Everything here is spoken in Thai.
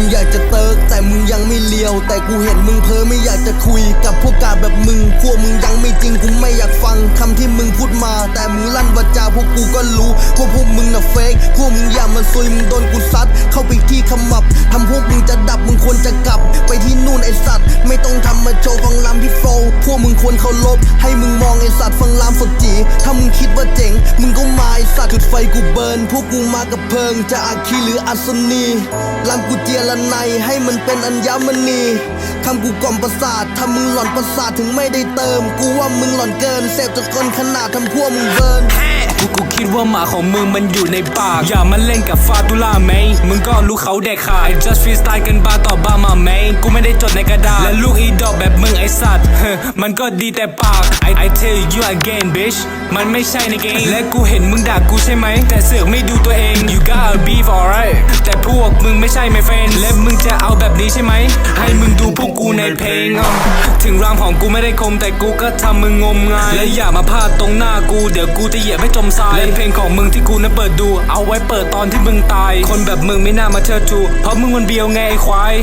มึงอยากจะเติร์กแต่มึงยังไม่เลียว แต่กูเห็นมึงเพ้อไม่อยากจะคุยกับพวกกาแบบมึงพวกมึงยังไม่จริงกูไม่อยากฟังคำที่มึงพูดมา แต่มึงลั่นวาจาพวกกูก็รู้พวกพวกมึงน่ะเฟกพวกมึงอย่ามาซุยมึงโดนกูซัดเข้า ไม่ต้องทำมาโชว์ฟังลำที่โฟพวกมึงควรเคารพให้มึงมองไอสัตว์ฟังลำสดจีถ้ามึงคิดว่าเจ๋ง มึงก็มาไอสัตว์จุดไฟกูเบิร์นพวกกูมากับเพลิง จะอาคีหรืออัศนีลำกูเจียละในให้มันเป็นอัญมณีคำกูกล่อมประสาทถ้ามึงหล่อนประสาทถึงไม่ได้เติม กูว่ามึงหล่อนเกินเสพจนกินขนาดทำพวกมึงเบิร์นกูกูคิดว่าหมาของมึงมันอยู่ในปาก อย่ามาเล่นกับฟาตุล่าไหม มึงก็รู้เขาแดกขาย just freestyle กันบาต่อบามาไหม กูไม่ได้จดในกระดาษ และลูกอีดอกแบบมึงไอสัตว์ มันก็ดีแต่ปาก I I tell you again bitch มันไม่ใช่ในเกม และกูเห็นมึงด่ากูใช่ไหม แต่เสือกไม่ดูตัวเอง you got a beef alright แต่พวกมึงไม่ใช่ my friend และมึงจะเอาแบบนี้ใช่ไหม ให้มึงดูพวกกูในเพลงถึงรามของกูไม่ได้คมแต่กูก็ทำมึงงมงาย และอย่ามาพลาดตรงหน้ากู เดี๋ยวกูจะเหยียบให้จมทราย และเพลงของมึงที่กูนั้นเปิดดู เอาไว้เปิดตอนที่มึงตาย คนแบบมึงไม่น่ามาเชิดชู เพราะมึงมันเบียวไงไอ้ควาย